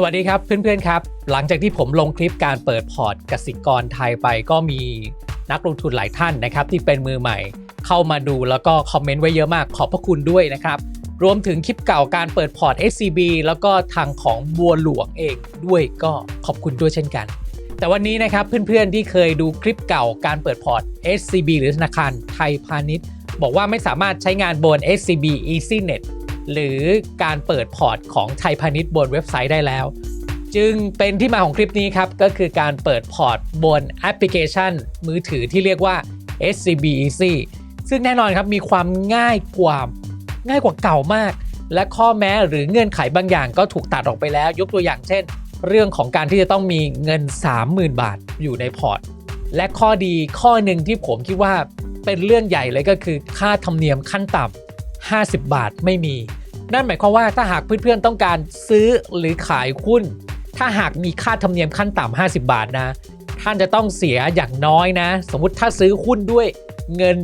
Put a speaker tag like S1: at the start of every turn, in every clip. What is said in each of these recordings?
S1: สวัสดีครับเพื่อนๆครับ หลังจากที่ผมลงคลิปการเปิดพอร์ตกสิกรไทยไปก็มีนักลงทุนหลายท่านนะครับ ที่เป็นมือใหม่เข้ามาดูแล้วก็คอมเมนต์ไว้เยอะมากขอบพระคุณด้วยนะครับ รวมถึงคลิปเก่าการเปิดพอร์ต SCB แล้วก็ทางของบัวหลวงเองด้วยก็ขอบคุณด้วยเช่นกัน แต่วันนี้นะครับเพื่อนๆที่เคยดูคลิปเก่าการเปิดพอร์ต SCB หรือธนาคารไทยพาณิชย์ บอกว่าไม่สามารถใช้งานบน SCB EasyNet หรือการเปิดพอร์ตของไทยพาณิชย์บนเว็บไซต์ได้แล้ว จึงเป็นที่มาของคลิปนี้ครับ ก็คือการเปิดพอร์ตบนแอปพลิเคชัน มือถือที่เรียกว่า SCB Easy ซึ่งแน่นอนครับมีความง่ายกว่าง่ายกว่าเก่ามาก และข้อแม้หรือเงื่อนไขบางอย่างก็ถูกตัดออกไปแล้ว ยกตัวอย่างเช่น เรื่องของการที่จะต้องมีเงิน 30,000 บาทอยู่ในพอร์ต และข้อดีข้อหนึ่งที่ผมคิดว่าเป็นเรื่องใหญ่เลยก็คือค่าธรรมเนียมขั้นต่ำ 50 บาทไม่มี นั่นหมายความว่าถ้าหากเพื่อนๆต้องการซื้อหรือขายหุ้น ถ้าหากมีค่าธรรมเนียมขั้นต่ำ50 บาทนะ ท่านจะต้องเสียอย่างน้อยนะ สมมุติถ้าซื้อหุ้นด้วยเงิน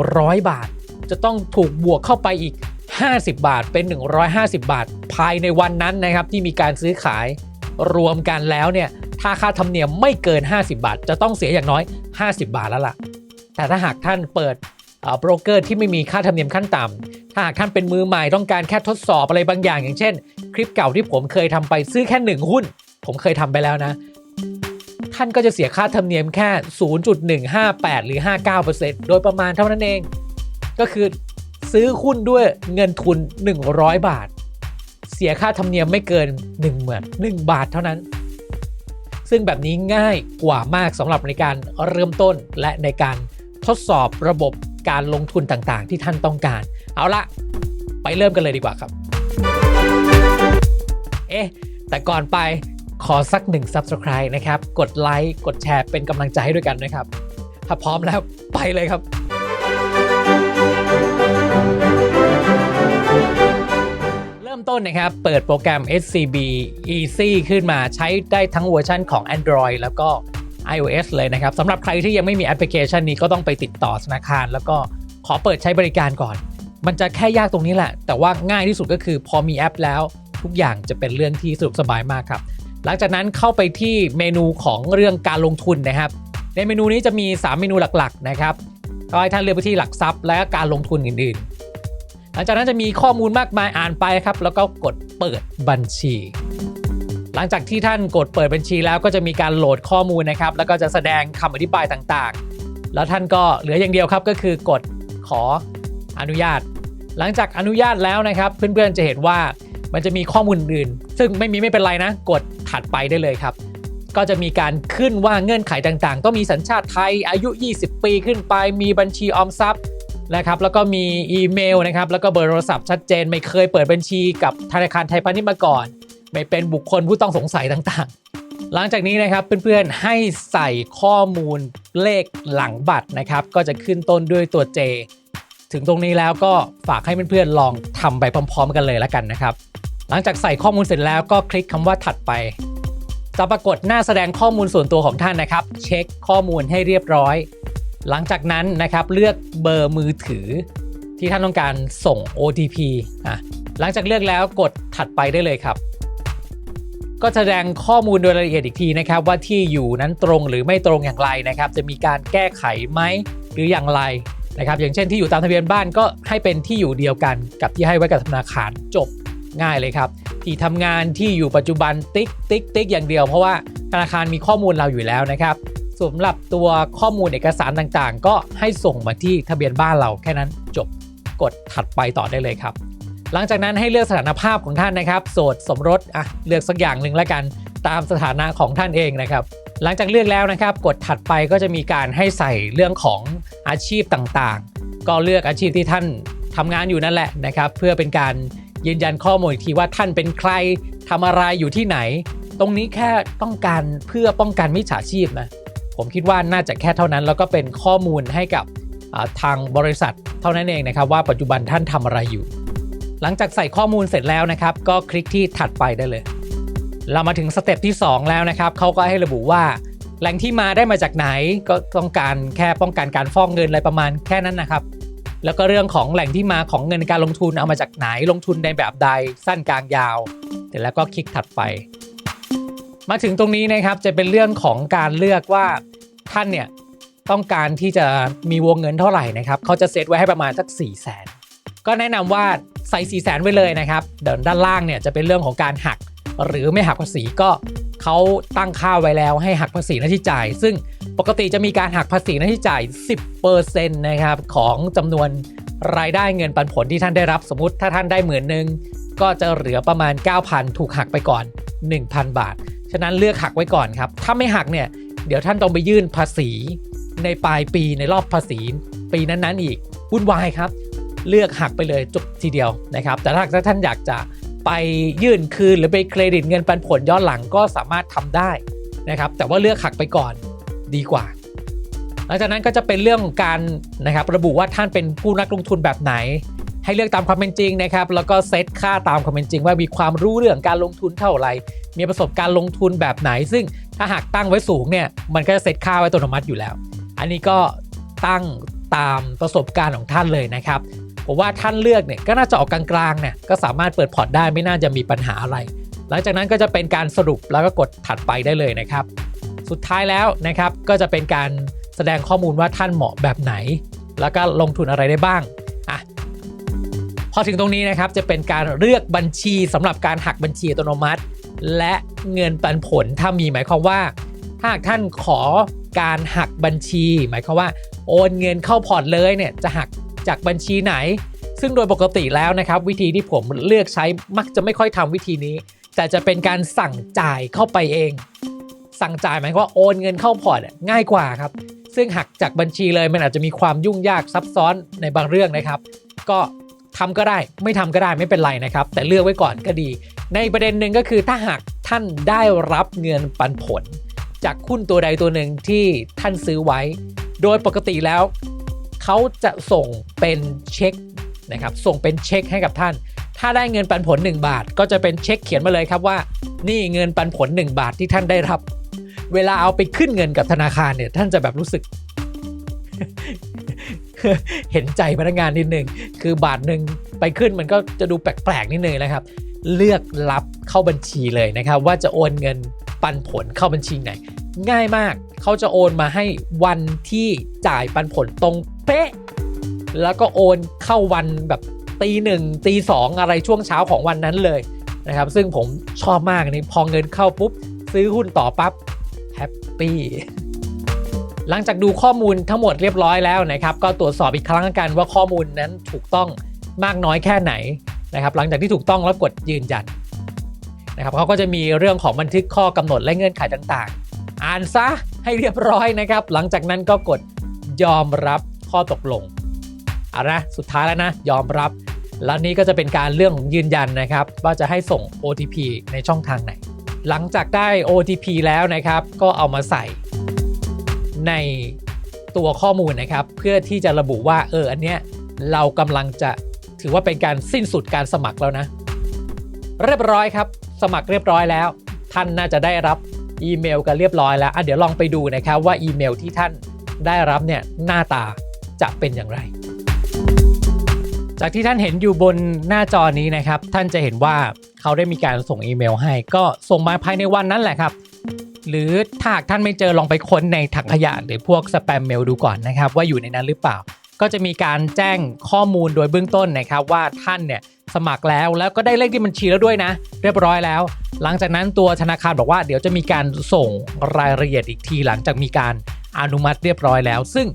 S1: 100 บาท จะต้องถูกบวกเข้าไปอีก 50 บาทเป็น 150 บาท ภายในวันนั้นนะครับที่มีการซื้อขายรวมกันแล้วเนี่ยถ้าค่าธรรมเนียมไม่เกิน 50 บาท จะต้องเสียอย่างน้อย 50 บาทแล้วล่ะ แต่ถ้าหากท่านเปิดโบรกเกอร์ที่ไม่มีค่าธรรมเนียมขั้นต่ำ ถ้าหากท่านเป็นมือใหม่ต้องการแค่ทดสอบอะไรบางอย่าง อย่างเช่น คลิปเก่าที่ผมเคยทำไปซื้อแค่หนึ่งหุ้น ผมเคยทำไปแล้วนะ ท่านก็จะเสียค่าธรรมเนียมแค่ 0.158 หรือ 59%โดยประมาณเท่านั้นเอง ก็คือซื้อหุ้นด้วยเงินทุน 100 บาท เสียค่าธรรมเนียมไม่เกิน1เหมือน1บาทเท่านั้น ซึ่งแบบนี้ง่ายกว่ามากสำหรับในการเริ่มต้นและในการทดสอบระบบ การลงทุนต่างๆ ที่ท่านต้องการ เอาละไปเริ่มกันเลยดีกว่าครับ เอ๊ะ แต่ก่อนไปขอสักหนึ่ง Subscribe นะครับ กดไลค์ กดแชร์เป็นกำลังใจให้ด้วยกันนะครับ ถ้าพร้อมแล้วไปเลยครับ เริ่มต้นนะครับ เปิดโปรแกรม SCB Easy ขึ้นมาใช้ได้ทั้งเวอร์ชันของ Android แล้วก็ iOS เลยนะครับสำหรับใครที่ยังไม่มีแอปพลิเคชันนี้ก็ต้องไปติดต่อธนาคาร แล้วก็ขอเปิดใช้บริการก่อน มันจะแค่ยากตรงนี้แหละ แต่ว่าง่ายที่สุดก็คือพอมีแอปแล้ว ทุกอย่างจะเป็นเรื่องที่สะดวกสบายมากครับ หลังจากนั้นเข้าไปที่เมนูของเรื่องการลงทุนนะครับ ในเมนูนี้จะมี 3 เมนูหลักๆนะครับก็ให้ท่านเลือกไปที่หลักทรัพย์และการลงทุนอื่นๆ หลังจากนั้นจะมีข้อมูลมากมายอ่านไปครับ แล้วก็กดเปิดบัญชี หลังจากที่ท่านกดเปิดบัญชีแล้วก็จะมีการโหลดข้อมูลนะครับ แล้วก็จะแสดงคำอธิบายต่างๆ แล้วท่านก็เหลืออย่างเดียวครับก็คือกดขออนุญาต หลังจากอนุญาตแล้วนะครับ เพื่อนๆจะเห็นว่ามันจะมีข้อมูลอื่น ซึ่งไม่มีไม่เป็นไรนะ กดถัดไปได้เลยครับ ก็จะมีการขึ้นว่าเงื่อนไขต่างๆ ต้องมีสัญชาติไทยอายุ 20 ปีขึ้นไปมีบัญชีออมทรัพย์นะครับแล้วก็มีอีเมลนะครับแล้วก็เบอร์โทรศัพท์ชัดเจนไม่เคยเปิดบัญชีกับธนาคารไทยพาณิชย์มาก่อน ไม่เป็นบุคคลผู้ต้องสงสัยต่างๆ หลังจากนี้นะครับเพื่อนๆให้ใส่ข้อมูลเลขหลังบัตรนะครับ ก็จะขึ้นต้นด้วยตัว J ถึงตรงนี้แล้วก็ฝากให้เพื่อนๆลองทำไปพร้อม ๆ กันเลยแล้วกันนะครับ หลังจากใส่ข้อมูลเสร็จแล้วก็คลิกคำว่าถัดไปจะปรากฏหน้าแสดงข้อมูลส่วนตัวของท่านนะครับ เช็คข้อมูลให้เรียบร้อย หลังจากนั้นนะครับเลือกเบอร์มือถือ ที่ท่านต้องการส่ง OTP อะหลังจากเลือกแล้วกดถัดไปได้เลยครับ ก็แสดงข้อมูลโดยละเอียดอีกทีนะครับ ว่าที่อยู่นั้นตรงหรือไม่ตรงอย่างไรนะครับ จะมีการแก้ไขไหมหรืออย่างไรนะครับ อย่างเช่นที่อยู่ตามทะเบียนบ้านก็ให้เป็นที่อยู่เดียวกันกับที่ให้ไว้กับธนาคารจบง่ายเลยครับ ที่ทำงานที่อยู่ปัจจุบันติ๊กติ๊กติ๊กอย่างเดียวเพราะว่าธนาคารมีข้อมูลเราอยู่แล้วนะครับสำหรับตัวข้อมูลเอกสารต่างๆ ก็ให้ส่งมาที่ทะเบียนบ้านเราแค่นั้นจบกดถัดไปต่อได้เลยครับ หลังจากนั้นให้เลือกสถานภาพของท่านนะครับโสดสมรสอะเลือกสักอย่างหนึ่งแล้วกันตามสถานะของท่านเองนะครับ หลังจากเลือกแล้วนะครับกดถัดไปก็จะมีการให้ใส่เรื่องของอาชีพต่างๆ ก็เลือกอาชีพที่ท่านทำงานอยู่นั่นแหละนะครับ เพื่อเป็นการยืนยันข้อมูลอีกทีว่าท่านเป็นใครทำอะไรอยู่ที่ไหน ตรงนี้แค่ต้องการเพื่อป้องกันมิจฉาชีพนะผมคิดว่าน่าจะแค่เท่านั้น แล้วก็เป็นข้อมูลให้กับทางบริษัทเท่านั้นเองนะครับ ว่าปัจจุบันท่านทำอะไรอยู่ หลังจากใส่ข้อมูลเสร็จแล้วนะครับ ก็คลิกที่ถัดไปได้เลย เรามาถึงสเต็ปที่ 2 แล้วนะครับเขาก็ให้ระบุว่า แหล่งที่มาได้มาจากไหนก็ต้องการแค่ป้องกันการฟอกเงินอะไรประมาณแค่นั้นนะครับแล้วก็เรื่องของแหล่งที่มาของเงินการลงทุนเอามาจากไหนลงทุนในแบบใดสั้นกลางยาว เสร็จแล้วก็คลิกถัดไป มาถึงตรงนี้นะครับจะเป็นเรื่องของการเลือกว่าท่านเนี่ยต้องการที่จะมีวงเงินเท่าไหร่นะครับเขาจะเซตไว้ให้ประมาณสัก4 0 0 0 0 0ก็แนะนำว่า ใส่4 0 0 0 0 0ไว้เลยนะครับเดินด้านล่างเนี่ยจะเป็นเรื่องของการหักหรือไม่หักภาษีก็เขาตั้งค่าไว้แล้วให้หักภาษีหน้าที่จ่าย ซึ่งปกติจะมีการหักภาษีหน้าที่จ่าย 10%นะครับของจำนวนรายได้เงินปันผลที่ท่านได้รับสมมติถ้าท่านได้หมื่นหนึ่งก็จะเหลือประมาณ 9,000 ถูกหักไปก่อน 1,000 บาท ฉะนั้นเลือกหักไว้ก่อนครับ ถ้าไม่หักเนี่ยเดี๋ยวท่านต้องไปยื่นภาษีในปลายปีในรอบภาษีปีนั้นๆอีกวุ่นวายครับ เลือกหักไปเลยจบทีเดียวนะครับ แต่ถ้าท่านอยากจะไปยื่นคืนหรือไปเครดิตเงินปันผลย้อนหลังก็สามารถทำได้นะครับ แต่ว่าเลือกหักไปก่อนดีกว่า หลังจากนั้นก็จะเป็นเรื่องของการนะครับระบุว่าท่านเป็นผู้นักลงทุนแบบไหน ให้เลือกตามความเป็นจริงนะครับ แล้วก็เซตค่าตามความเป็นจริง ว่ามีความรู้เรื่องการลงทุนเท่าไหร่มีประสบการณ์ลงทุนแบบไหน ซึ่งถ้าหากตั้งไว้สูงเนี่ยมันก็จะเซตค่าไว้อัตโนมัติอยู่แล้ว อันนี้ก็ตั้งตามประสบการณ์ของท่านเลยนะครับ ผมว่าท่านเลือกเนี่ยก็น่าจะออกกลางๆเนี่ยก็สามารถเปิดพอร์ตได้ไม่น่าจะมีปัญหาอะไร หลังจากนั้นก็จะเป็นการสรุปแล้วก็กดถัดไปได้เลยนะครับ สุดท้ายแล้วนะครับก็จะเป็นการแสดงข้อมูลว่าท่านเหมาะแบบไหน แล้วก็ลงทุนอะไรได้บ้างอะพอถึงตรงนี้นะครับจะเป็นการเลือกบัญชีสำหรับการหักบัญชีอัตโนมัติ และเงินปันผลถ้ามีหมายความว่า ถ้าท่านขอการหักบัญชี หมายความว่าโอนเงินเข้าพอร์ตเลยเนี่ยจะหัก จากบัญชีไหน ซึ่งโดยปกติแล้วนะครับ วิธีที่ผมเลือกใช้มักจะไม่ค่อยทำวิธีนี้ แต่จะเป็นการสั่งจ่ายเข้าไปเอง สั่งจ่ายหมายความว่าโอนเงินเข้าพอร์ตง่ายกว่าครับ ซึ่งหักจากบัญชีเลยมันอาจจะมีความยุ่งยากซับซ้อนในบางเรื่องนะครับ ก็ทำก็ได้ไม่ทำก็ได้ไม่เป็นไรนะครับ แต่เลือกไว้ก่อนก็ดี ในประเด็นหนึ่งก็คือถ้าหากท่านได้รับเงินปันผล จากหุ้นตัวใดตัวหนึ่งที่ท่านซื้อไว้ โดยปกติแล้ว เขาจะส่งเป็นเช็คนะครับส่งเป็นเช็คให้กับท่าน ถ้าได้เงินปันผล 1 บาท ก็จะเป็นเช็คเขียนมาเลยครับว่า นี่เงินปันผล 1 บาทที่ท่านได้รับ เวลาเอาไปขึ้นเงินกับธนาคารเนี่ยท่านจะแบบรู้สึก เห็นใจพนักงานนิดนึงคือบาทหนึ่งไปขึ้นมันก็จะดูแปลกๆนิดนึงนะครับ เลือกรับเข้าบัญชีเลยนะครับ ว่าจะโอนเงินปันผลเข้าบัญชีไหน ง่ายมากเขาจะโอนมาให้วันที่จ่ายปันผลตรง เป๊ะ แล้วก็โอนเข้าวันแบบตีหนึ่งตีสองอะไรช่วงเช้าของวันนั้นเลยนะครับ ซึ่งผมชอบมากนี่พอเงินเข้าปุ๊บ ซื้อหุ้นต่อปั๊บแฮปปี้หลังจากดูข้อมูลทั้งหมดเรียบร้อยแล้วนะครับ ก็ตรวจสอบอีกครั้งกันว่าข้อมูลนั้นถูกต้องมากน้อยแค่ไหนนะครับ หลังจากที่ถูกต้องแล้วกดยืนยันนะครับเขาก็จะมีเรื่องของบันทึกข้อกำหนดและเงื่อนไขต่างๆ อ่านซะให้เรียบร้อยนะครับ หลังจากนั้นก็กดยอมรับ ข้อตกลงเอานะสุดท้ายแล้วนะ ยอมรับ แล้วนี้ก็จะเป็นการเรื่องของยืนยันนะครับ ว่าจะให้ส่ง OTP ในช่องทางไหน หลังจากได้ OTP แล้วนะครับ ก็เอามาใส่ในตัวข้อมูลนะครับ เพื่อที่จะระบุว่าเอออันเนี้ยเรากำลังจะถือว่าเป็นการสิ้นสุดการสมัครแล้วนะ เรียบร้อยครับ สมัครเรียบร้อยแล้ว ท่านน่าจะได้รับอีเมลกันเรียบร้อยแล้วอะเดี๋ยวลองไปดูนะครับว่าอีเมลที่ท่านได้รับเนี่ยหน้าตา จะเป็นอย่างไร จากที่ท่านเห็นอยู่บนหน้าจอนี้นะครับ ท่านจะเห็นว่าเขาได้มีการส่งอีเมลให้ ก็ส่งมาภายในวันนั้นแหละครับ หรือถ้าท่านไม่เจอลองไปค้นในถังขยะหรือพวกสแปมเมลดูก่อนนะครับ ว่าอยู่ในนั้นหรือเปล่า ก็จะมีการแจ้งข้อมูลโดยเบื้องต้นนะครับ ว่าท่านเนี่ยสมัครแล้วแล้วก็ได้เลขที่บัญชีแล้วด้วยนะ เรียบร้อยแล้ว หลังจากนั้นตัวธนาคารบอกว่าเดี๋ยวจะมีการส่งรายละเอียดอีกทีหลังจากมีการอนุมัติเรียบร้อยแล้ว ซึ่ง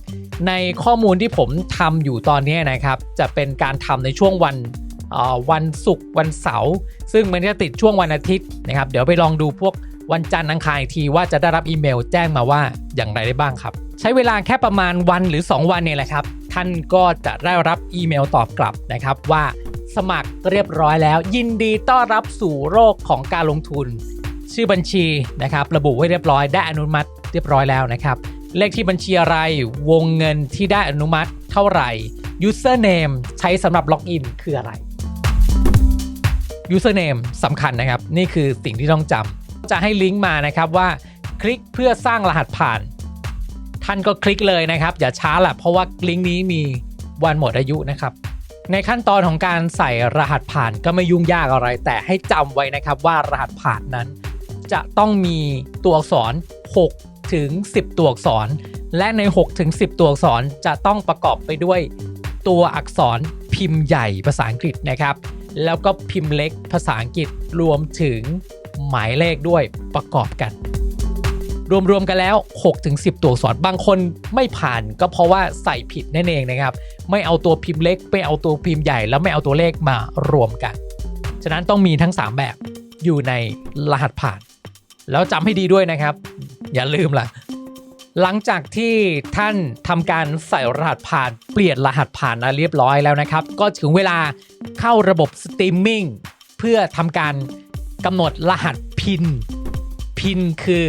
S1: ในข้อมูลที่ผมทำอยู่ตอนนี้นะครับ จะเป็นการทำในช่วงวันวันศุกร์วันเสาร์ซึ่งมันจะติดช่วงวันอาทิตย์นะครับ เดี๋ยวไปลองดูพวกวันจันทร์อังคารอีกทีว่าจะได้รับอีเมลแจ้งมาว่าอย่างไรได้บ้างครับ ใช้เวลาแค่ประมาณวันหรือ 2 วันเนี่ยแหละครับ ท่านก็จะได้รับอีเมลตอบกลับนะครับว่าสมัครเรียบร้อยแล้ว ยินดีต้อนรับสู่โลกของการลงทุน ชื่อบัญชีนะครับ ระบุไว้เรียบร้อยได้อนุมัติเรียบร้อยแล้วนะครับ เลขที่บัญชีอะไรวงเงินที่ได้อนุมัติเท่าไหร่ username ใช้สำหรับล็อกอินคืออะไร username สำคัญนะครับ นี่คือสิ่งที่ต้องจำจะให้ลิงก์มานะครับว่า คลิกเพื่อสร้างรหัสผ่าน ท่านก็คลิกเลยนะครับ อย่าช้าละเพราะว่าลิงก์นี้มีวันหมดอายุนะครับ ในขั้นตอนของการใส่รหัสผ่านก็ไม่ยุ่งยากอะไร แต่ให้จำไว้นะครับว่ารหัสผ่านนั้น จะต้องมีตัวอักษร 6 ถึง 10 ตัวอักษร และใน 6 ถึง 10 ตัวอักษรจะต้องประกอบไปด้วย ตัวอักษรพิมพ์ใหญ่ภาษาอังกฤษนะครับ แล้วก็พิมพ์เล็กภาษาอังกฤษรวมถึงหมายเลขด้วยประกอบกัน รวมๆกันแล้ว 6-10 ตัวอักษรบางคนไม่ผ่านก็เพราะว่าใส่ผิดนั่นเองนะครับ ไม่เอาตัวพิมพ์เล็กไม่เอาตัวพิมพ์ใหญ่ แล้วไม่เอาตัวเลขมารวมกัน ฉะนั้นต้องมีทั้ง 3 แบบอยู่ในรหัสผ่าน แล้วจำให้ดีด้วยนะครับ อย่าลืมล่ะ หลังจากที่ท่านทำการใส่รหัสผ่าน เปลี่ยนรหัสผ่านเรียบร้อยแล้วนะครับ ก็ถึงเวลาเข้าระบบสตรีมมิ่งเพื่อทำการกำหนดรหัสพิน พินคือ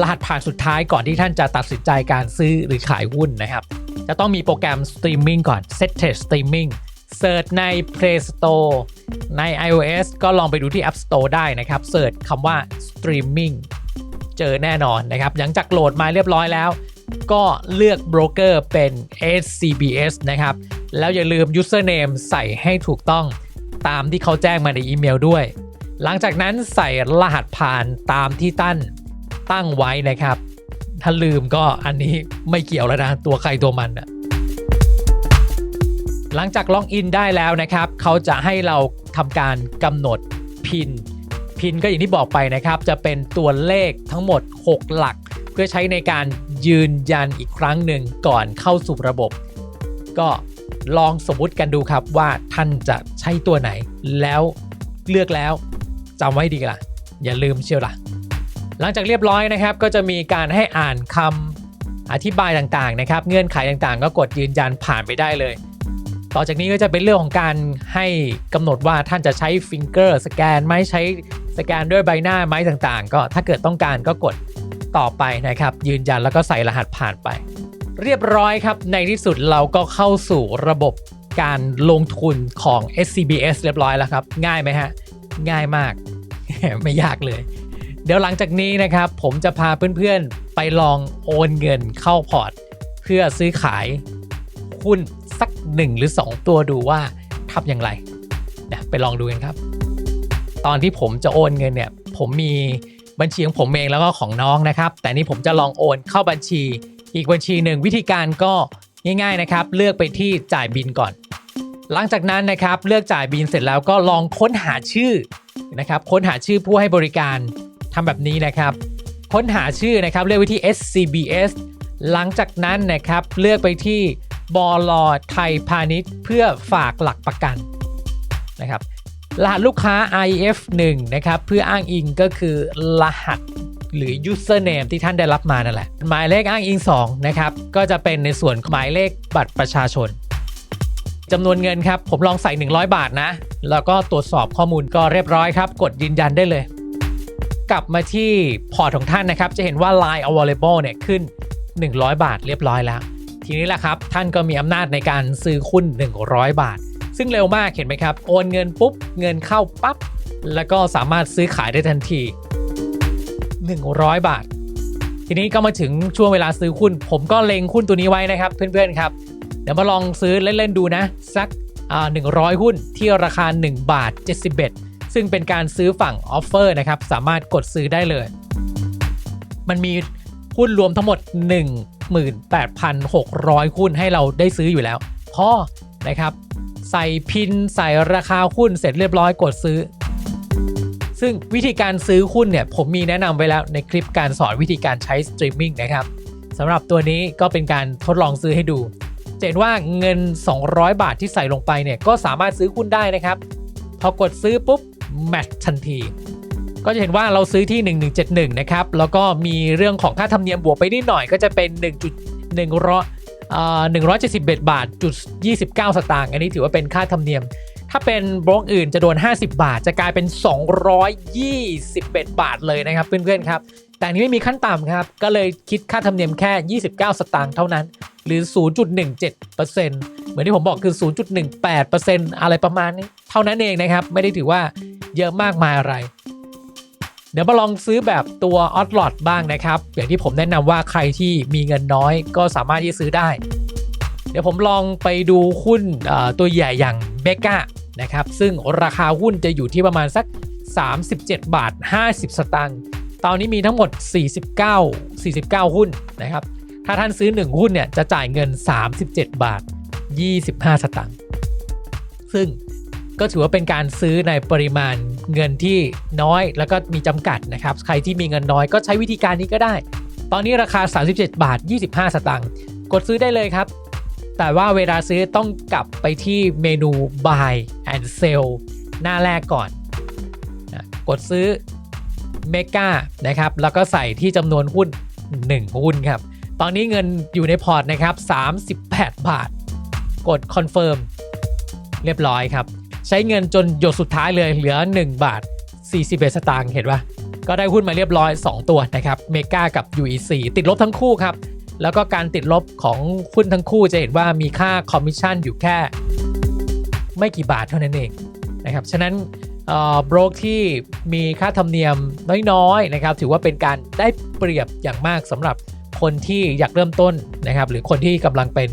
S1: รหัสผ่านสุดท้ายก่อนที่ท่านจะตัดสินใจการซื้อหรือขายหุ้นนะครับ จะต้องมีโปรแกรมสตรีมมิ่งก่อน Set Test Streaming เสิร์ชใน Play Store ใน iOS ก็ลองไปดูที่ App Store ได้นะครับเสิร์ชคำว่า Streaming เจอแน่นอนนะครับ หลังจากโหลดมาเรียบร้อยแล้ว ก็เลือกโบรกเกอร์เป็น SCBS นะครับ แล้วอย่าลืม username ใส่ให้ถูกต้องตามที่เขาแจ้งมาในอีเมลด้วย หลังจากนั้นใส่รหัสผ่านตามที่ตั้น ตั้งไว้นะครับ ถ้าลืมก็อันนี้ไม่เกี่ยวแล้วนะ ตัวใครตัวมันอะหลังจากล็อกอินได้แล้วนะครับ เขาจะให้เราทำการกำหนดพิน พินก็อย่างที่บอกไปนะครับ จะเป็นตัวเลขทั้งหมด 6 หลัก เพื่อใช้ในการยืนยันอีกครั้งหนึ่งก่อนเข้าสู่ระบบ ก็ลองสมมุติกันดูครับว่าท่านจะใช้ตัวไหน แล้วเลือกแล้วจำไว้ดีกันล่ะ อย่าลืมเชียวล่ะ หลังจากเรียบร้อยนะครับก็จะมีการให้อ่านคำอธิบายต่างๆนะครับ เงื่อนไขต่างๆ ก็กดยืนยันผ่านไปได้เลย ต่อจากนี้ก็จะเป็นเรื่องของการให้กำหนดว่าท่านจะใช้ฟิงเกอร์สแกนไหมใช้สแกนด้วยใบหน้าไหมต่างๆ ก็ถ้าเกิดต้องการก็กดต่อไปนะครับ ยืนยันแล้วก็ใส่รหัสผ่านไป เรียบร้อยครับ ในที่สุดเราก็เข้าสู่ระบบการลงทุนของ SCBS เรียบร้อยแล้วครับ ง่ายไหมฮะ ง่ายมาก ไม่ยากเลย เดี๋ยวหลังจากนี้นะครับ ผมจะพาเพื่อนๆ ไปลองโอนเงินเข้าพอร์ต เพื่อซื้อขายหุ้นสัก 1 หรือ 2 ตัวดูว่าทำอย่างไรนะไปลองดูกันครับ ตอนที่ผมจะโอนเงินเนี่ย ผมมีบัญชีของผมเองแล้วก็ของน้องนะครับ แต่นี่ผมจะลองโอนเข้าบัญชี อีกบัญชีหนึ่งวิธีการก็ง่ายๆนะครับ เลือกไปที่จ่ายบินก่อน หลังจากนั้นนะครับเลือกจ่ายบินเสร็จแล้วก็ลองค้นหาชื่อนะครับค้นหาชื่อผู้ให้บริการ ทำแบบนี้นะครับ ค้นหาชื่อนะครับเลือกไปที่ SCBS หลังจากนั้นนะครับเลือกไปที่บลไทยพาณิชย์ เพื่อฝากหลักประกันนะครับรหัสลูกค้า IF 1 นะครับเพื่ออ้างอิงก็คือรหัสหรือ username ที่ท่านได้รับมานั่นแหละ หมายเลขอ้างอิง2นะครับก็จะเป็นในส่วนหมายเลขบัตรประชาชนจำนวนเงินครับ ผมลองใส่ 100 บาทนะ แล้วก็ตรวจสอบข้อมูลก็เรียบร้อยครับ กดยืนยันได้เลย กลับมาที่พอร์ตของท่านนะครับ จะเห็นว่า Line Available เนี่ยขึ้น 100 บาทเรียบร้อยแล้ว ทีนี้แหละครับ ท่านก็มีอำนาจในการซื้อหุ้น 100 บาท ซึ่งเร็วมากเห็นไหมครับ โอนเงินปุ๊บ เงินเข้าปั๊บ แล้วก็สามารถซื้อขายได้ทันที 100 บาท ทีนี้ก็มาถึงช่วงเวลาซื้อหุ้น ผมก็เล็งหุ้นตัวนี้ไว้นะครับ เพื่อนๆครับ เดี๋ยวมาลองซื้อเล่นๆดูนะ สักอ่า100 หุ้นที่ราคา 1 บาท 71 ซึ่งเป็นการซื้อฝั่งออฟเฟอร์นะครับ สามารถกดซื้อได้เลย มันมีหุ้นรวมทั้งหมด 18,600 หุ้นให้เราได้ซื้ออยู่แล้วพอนะครับ ใส่พินใส่ราคาหุ้นเสร็จเรียบร้อยกดซื้อ ซึ่งวิธีการซื้อหุ้นเนี่ย ผมมีแนะนำไว้แล้วในคลิปการสอนวิธีการใช้สตรีมมิ่งนะครับสำหรับตัวนี้ก็เป็นการทดลองซื้อให้ดูจะเห็นว่าเงิน 200 บาทที่ใส่ลงไปเนี่ยก็สามารถซื้อหุ้นได้นะครับ พอกดซื้อปุ๊บ แมททันที ก็จะเห็นว่าเราซื้อที่ 1171 นะครับ แล้วก็มีเรื่องของค่าธรรมเนียมบวกไปนิดหน่อยก็จะเป็น1.1ร้อยเอ่อ171 บาทจุด29 สตางค์อันนี้ถือว่าเป็นค่าธรรมเนียม ถ้าเป็นบล็อกอื่นจะโดน 50 บาท จะกลายเป็น 221 บาทเลยนะครับ เพื่อนๆครับแต่อันนี้ไม่มีขั้นต่ำครับ ก็เลยคิดค่าธรรมเนียมแค่ 29 สตางค์เท่านั้น หรือ 0.17%เหมือนที่ผมบอกคือ 0.18%อะไรประมาณนี้ เท่านั้นเองนะครับ ไม่ได้ถือว่า เยอะมากมายอะไร เดี๋ยวมาลองซื้อแบบตัวออ t ลอ t บ้างนะครับ อย่างที่ผมแนะนำว่าใครที่มีเงินน้อยก็สามารถที่ซื้อได้ เดี๋ยวผมลองไปดูหุ้นตัวใหญ่อย่างเบกานะครับซึ่งราคาหุ้นจะอยู่ที่ประมาณสัก 37 บาท 50 สตางค์ตอนนี้มีทั้งหมด 49 49 หุ้นนะครับ ถ้าท่านซื้อ 1 หุ้นเนี่ยจะจ่ายเงิน 37 บาท 25 สตางค์ ซึ่ง ก็ถือว่าเป็นการซื้อในปริมาณเงินที่น้อยแล้วก็มีจำกัดนะครับ ใครที่มีเงินน้อยก็ใช้วิธีการนี้ก็ได้ ตอนนี้ราคา 37 บาท 25 สตางค์กดซื้อได้เลยครับ แต่ว่าเวลาซื้อต้องกลับไปที่เมนู buy and sell หน้าแรกก่อนนะกดซื้อเมกานะครับ แล้วก็ใส่ที่จำนวนหุ้น 1 หุ้นครับ ตอนนี้เงินอยู่ในพอร์ตนะครับ 38 บาท กดคอนเฟิร์มเรียบร้อยครับ ใช้เงินจนหยดสุดท้ายเลยเหลือ 1 บาท 41 สตางค์เห็นปะก็ได้หุ้นมาเรียบร้อย 2 ตัวนะครับเมกากับ UEC ติดลบทั้งคู่ครับ แล้วก็การติดลบของหุ้นทั้งคู่จะเห็นว่ามีค่าคอมมิชชั่นอยู่แค่ ไม่กี่บาทเท่านั้นเองนะครับฉะนั้นบรกที่มีค่าธรรมเนียมน้อยๆนะครับถือว่าเป็นการได้เปรียบอย่างมากสำหรับคนที่อยากเริ่มต้นนะครับหรือคนที่กำลังเป็น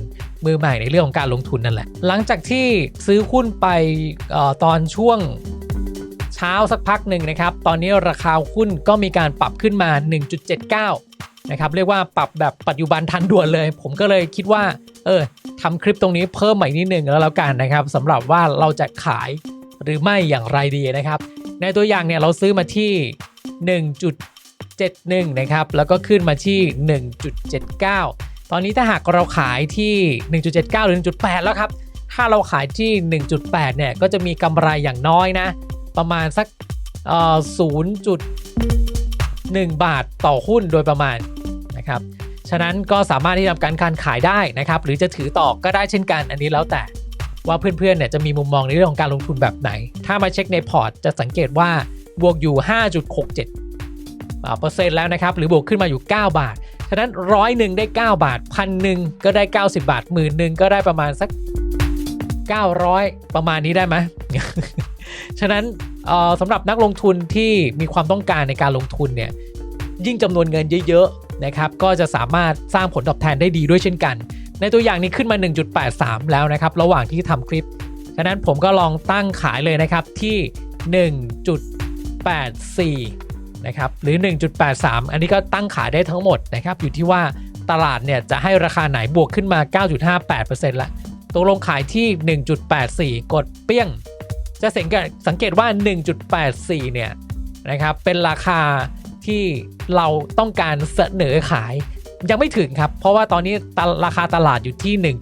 S1: มือใหม่ในเรื่องของการลงทุนนั่นแหละ หลังจากที่ซื้อหุ้นไปออตอนช่วงเช้าสักพักหนึ่งนะครับ ตอนนี้ราคาหุ้นก็มีการปรับขึ้นมา 1.79 นะครับ เรียกว่าปรับแบบปัจจุบันทันด่วนเลย ผมก็เลยคิดว่า เออทำคลิปตรงนี้เพิ่มใหม่นิดนึงแล้วแล้วกันนะครับสำหรับว่าเราจะขายหรือไม่อย่างไรดีนะครับ ในตัวอย่างเนี่ยเราซื้อมาที่ 1.71 นะครับ แล้วก็ขึ้นมาที่ 1.79 ตอนนี้ถ้าหากเราขายที่ 1.79 หรือ 1.8 แล้วครับ ถ้าเราขายที่ 1.8 เนี่ย ก็จะมีกำไรอย่างน้อยนะ ประมาณสัก0.1 บาทต่อหุ้นโดยประมาณนะครับ ฉะนั้นก็สามารถที่จะทำการการขายได้นะครับ หรือจะถือต่อก็ได้เช่นกัน อันนี้แล้วแต่ว่าเพื่อนๆ เนี่ยจะมีมุมมองในเรื่องของการลงทุนแบบไหน ถ้ามาเช็คในพอร์ตจะสังเกตว่าบวกอยู่ 5.67 เปอร์เซ็นต์แล้วนะครับหรือบวกขึ้นมาอยู่ 9 บาท ฉะนั้นร้อยหนึ่งได้ 9 บาทพันหนึ่งก็ได้ 90 บาทหมื่นหนึ่งก็ได้ประมาณสัก 900 ประมาณนี้ได้ไหมฉะนั้นสำหรับนักลงทุนที่มีความต้องการในการลงทุนเนี่ยยิ่งจำนวนเงินเยอะๆนะครับก็จะสามารถสร้างผลตอบแทนได้ดีด้วยเช่นกัน ในตัวอย่างนี้ขึ้นมา 1.83 แล้วนะครับระหว่างที่ทำคลิป ฉะนั้นผมก็ลองตั้งขายเลยนะครับที่ 1.84 นะครับหรือ 1.83 อันนี้ก็ตั้งขายได้ทั้งหมดนะครับอยู่ที่ว่าตลาดเนี่ยจะให้ราคาไหนบวกขึ้นมา 9.58%ละตกลงขายที่ 1.84 กดเปี้ยง จะสังเกตสังเกตว่า 1.84 เนี่ยนะครับเป็นราคาที่เราต้องการเสนอขายยังไม่ถึงครับ เพราะว่าตอนนี้ราคาตลาดอยู่ที่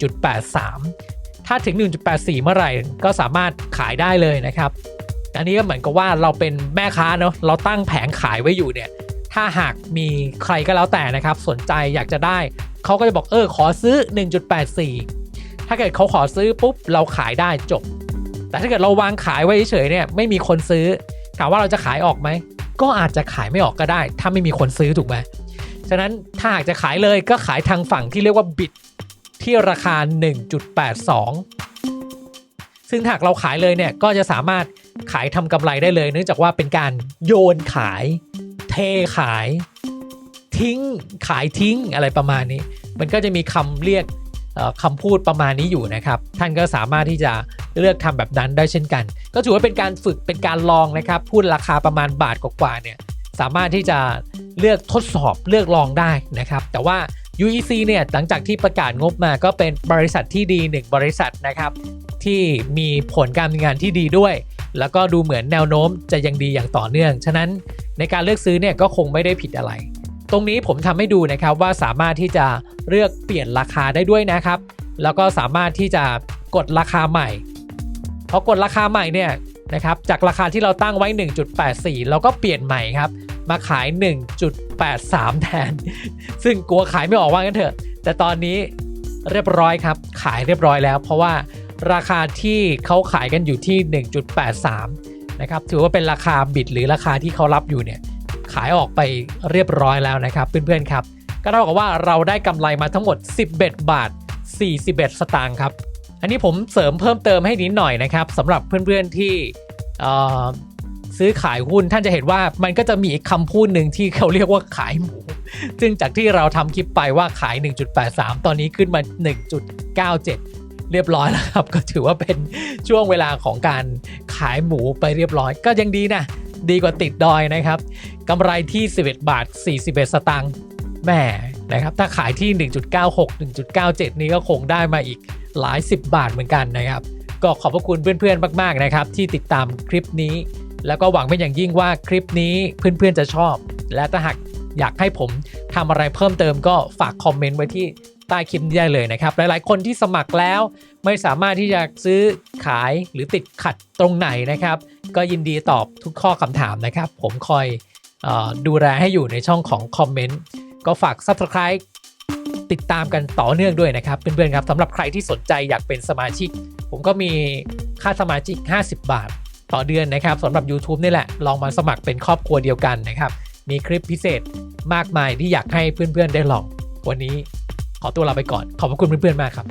S1: 1.83 ถ้าถึง 1.84 เมื่อไหร่ก็สามารถขายได้เลยนะครับ อันนี้ก็เหมือนกับว่าเราเป็นแม่ค้าเนาะเราตั้งแผงขายไว้อยู่เนี่ย ถ้าหากมีใครก็แล้วแต่นะครับ สนใจอยากจะได้ เขาก็จะบอกเออขอซื้อ 1.84 ถ้าเกิดเขาขอซื้อปุ๊บเราขายได้จบ แต่ถ้าเกิดเราวางขายไว้เฉยเนี่ยไม่มีคนซื้อถามว่าเราจะขายออกไหมก็อาจจะขายไม่ออกก็ได้ ถ้าไม่มีคนซื้อถูกไหมฉะนั้นถ้าหากจะขายเลยก็ขายทางฝั่งที่เรียกว่าบิดที่ราคา 1.82 ซึ่งถ้าหากเราขายเลยเนี่ยก็จะสามารถ ขายทำกำไรได้เลย เนื่องจากว่าเป็นการโยนขาย เทขาย ทิ้งขายทิ้งอะไรประมาณนี้ มันก็จะมีคำเรียกคำพูดประมาณนี้อยู่นะครับ ท่านก็สามารถที่จะเลือกทำแบบนั้นได้เช่นกัน ก็ถือว่าเป็นการฝึกเป็นการลองนะครับ พูดราคาประมาณบาทกว่าเนี่ยสามารถที่จะเลือกทดสอบเลือกลองได้นะครับ แต่ว่า UEC เนี่ยหลังจากที่ประกาศงบมาก็เป็นบริษัทที่ดีหนึ่งบริษัทนะครับ ที่มีผลการดำเนินงานที่ดีด้วย แล้วก็ดูเหมือนแนวโน้มจะยังดีอย่างต่อเนื่อง ฉะนั้นในการเลือกซื้อเนี่ยก็คงไม่ได้ผิดอะไร ตรงนี้ผมทำให้ดูนะครับว่าสามารถที่จะเลือกเปลี่ยนราคาได้ด้วยนะครับ แล้วก็สามารถที่จะกดราคาใหม่พอกดราคาใหม่เนี่ยนะครับจากราคาที่เราตั้งไว้ 1.84 เราก็เปลี่ยนใหม่ครับมาขาย 1.83 แทน ซึ่งกลัวขายไม่ออกว่างั้นเถอะ แต่ตอนนี้เรียบร้อยครับ ขายเรียบร้อยแล้ว เพราะว่า ราคาที่เขาขายกันอยู่ที่ 1.83 นะครับ ถือว่าเป็นราคาบิดหรือราคาที่เขารับอยู่เนี่ย ขายออกไปเรียบร้อยแล้วนะครับ เพื่อนๆครับ ก็เท่ากับว่าเราได้กำไรมาทั้งหมด 11 บาท 41 สตางค์ครับ อันนี้ผมเสริมเพิ่มเติมให้นิดหน่อยนะครับสำหรับเพื่อนๆที่ซื้อขายหุ้นท่านจะเห็นว่ามันก็จะมีคำพูดหนึ่งที่เขาเรียกว่าขายหมู ซึ่งจากที่เราทำคลิปไปว่าขาย 1.83 ตอนนี้ขึ้นมา 1.97 เรียบร้อยแล้วครับ ก็ถือว่าเป็นช่วงเวลาของการขายหมูไปเรียบร้อย ก็ยังดีนะดีกว่าติดดอยนะครับกำไรที่ 11 บาท 41 สตางค์แหม่นะครับ ถ้าขายที่ 1.96 1.97 นี้ก็คงได้มาอีกหลาย 10 บาทเหมือนกันนะครับ ก็ขอบพระคุณเพื่อนๆ มาก ๆ นะครับ ที่ติดตามคลิปนี้ แล้วก็หวังเป็นอย่างยิ่งว่าคลิปนี้เพื่อนๆ จะชอบ และถ้าหากอยากให้ผมทำอะไรเพิ่มเติมก็ฝากคอมเมนต์ไว้ที่ ใต้คลิปนี้ได้เลยนะครับ หลายๆ คนที่สมัครแล้วไม่สามารถที่จะซื้อขายหรือติดขัดตรงไหนนะครับ ก็ยินดีตอบทุกข้อคำถามนะครับ ผมคอยออดูแลให้อยู่ในช่องของคอมเมนต์ก็ฝาก Subscribe ติดตามกันต่อเนื่องด้วยนะครับเพื่อนๆครับสำหรับใครที่สนใจอยากเป็นสมาชิก ผมก็มีค่าสมาชิก 50 บาท ต่อเดือนนะครับสำหรับ YouTube นี่แหละ ลองมาสมัครเป็นครอบครัวเดียวกันนะครับ มีคลิปพิเศษมากมายที่อยากให้เพื่อนๆได้ลอง วันนี้ ขอตัวลาไปก่อน ขอบพระคุณเพื่อนๆมากครับ